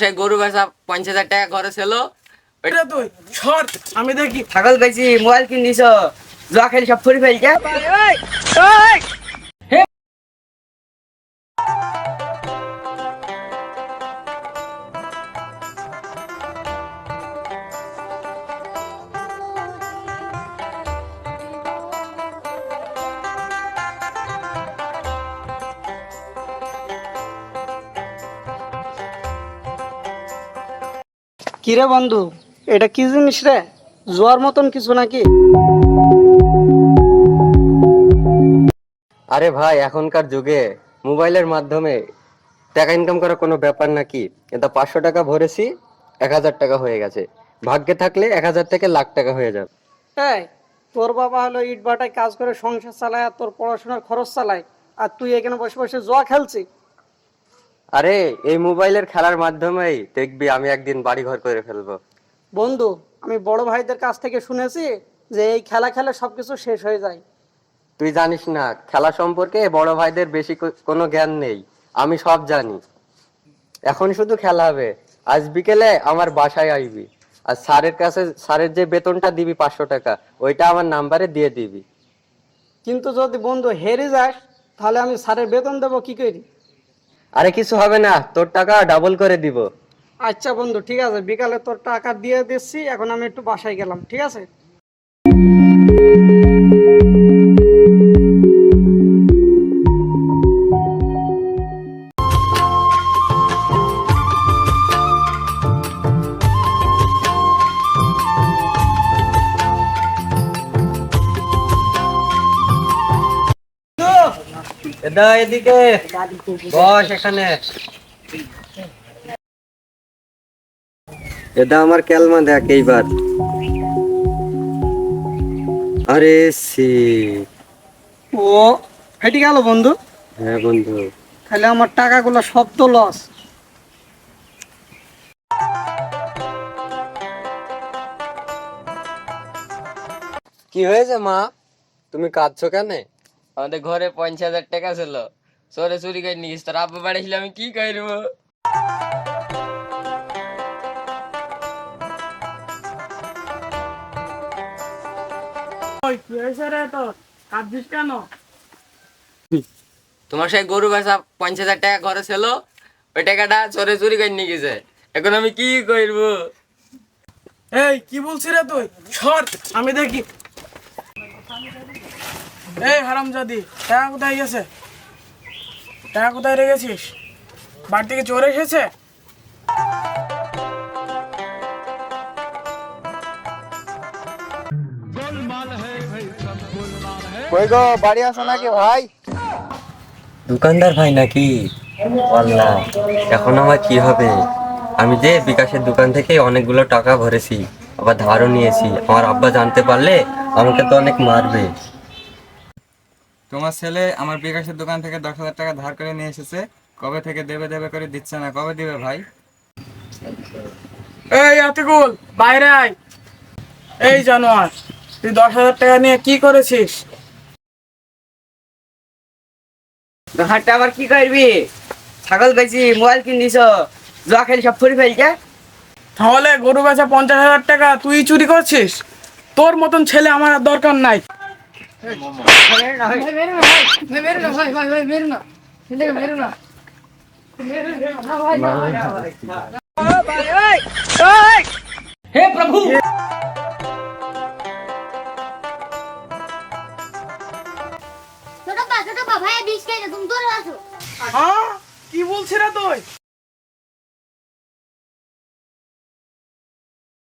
সে গরু বেচা পঞ্চাশ হাজার টাকা খরচ হলো। এটা তুই সর আমি দেখি। ছাগল বেচি মোবাইল কিনিস জুয়া খেলি সব ফুরি ফেলছে কিরে বন্ধু এটা কি জিনিস রে? জোয়ার মতন কিছু নাকি? আরে ভাই এখনকার যুগে মোবাইলের মাধ্যমে টাকা ইনকাম করা কোনো ব্যাপার নাকি? এটা পাঁচশো টাকা ভরেছি এক হাজার টাকা হয়ে গেছে। ভাগ্যে থাকলে এক হাজার থেকে লাখ টাকা হয়ে যাবে। এই তোর বাবা হলো ইট ভাটায় কাজ করে সংসার চালায় আর তোর পড়াশোনার খরচ চালায়। আর তুই এখানে বসে বসে জোয়া খেলছি আরে এই মোবাইলের খেলার মাধ্যমেই দেখবি আমি একদিন বাড়ি ঘর করে ফেলব। বন্ধু আমি বড় ভাইদের কাছ থেকে শুনেছি যে এই খেলা খেলে সবকিছু শেষ হয়ে যায়। তুই জানিস না খেলা সম্পর্কে বড় ভাইদের বেশি কোনো জ্ঞান নেই। আমি সব জানি। এখন শুধু খেলা হবে। আজ বিকেলে আমার বাসায় আসবি আর স্যারের কাছে স্যারের যে বেতনটা দিবি পাঁচশো টাকা ওইটা আমার নাম্বারে দিয়ে দিবি। কিন্তু যদি বন্ধু হেরে যাস তাহলে আমি স্যারের বেতন দেবো কি করি? আরে কিছু হবে না, তোর টাকা ডাবল করে দিব। আচ্ছা বন্ধু, ঠিক আছে, বিকালে তোর টাকা দিয়ে দিচ্ছি, এখন আমি একটু বাসায় গেলাম, ঠিক আছে? এদা এদিকে। বস এখানে। আমার ক্যালমা দেখ এইবার। আরে সি। ও ফেটে গেল বন্ধু? হ্যাঁ বন্ধু। তাহলে আমার টাকাগুলো সব তো লস কি হয়েছে মা? তুমি কাঁদছো কেন? আমাদের ঘরে পঞ্চাশ হাজার টাকা ছিল। সরে চুরি করে নিস তোর আব্বা বাড়ি ছিল আমি কি করব? তোমার সেই গরু বেচা পঞ্চাশ হাজার টাকা খরচ হলো ওই টাকাটা চোরে চুরি করে নিয়ে গেছে। এখন আমি কি করব? এই কি বলছিস রে তুই? সর আমি দেখি। এই হারামজাদি টাকা কোথায় গেছে? টাকা কোথায় রেখেছিস? বাড়ি থেকে চোর এসেছে? কই গো বাড়ি আসো নাকি ভাই? দোকানদার ভাই নাকি? আল্লাহ এখন আমার কি হবে? আমি যে বিকাশের দোকান থেকে অনেকগুলো টাকা ভরেছি আবার ধারও নিয়েছি। আমার আব্বা জানতে পারলে আমাকে তো অনেক মারবে। তোমার ছেলে আমার বিকাশের দোকান থেকে দশ হাজার টাকা ধার করে নিয়ে এসেছে। কবে থেকে দেবে দেবে করে দিচ্ছে না, কবে দিবে ভাই? এই আতিকুল, বাইরে আয়। এই জানোয়ার, তুই দশ হাজার টাকা নিয়ে কি করেছিস? হাটটা আবার কি করবি? ছাগল বেচি, মোবাইল কিনিস জুয়া খেলি, সব ফুরি ফেলছে। তাহলে গরু বেচা পঞ্চাশ হাজার টাকা তুই চুরি করছিস? তোর মতন ছেলে আমার আর দরকার নাই। ছোট পা ছোট পা ভাই বিষ খেয়ে তুমি দূরে আসো। হ্যাঁ? কি বলছিস তুই?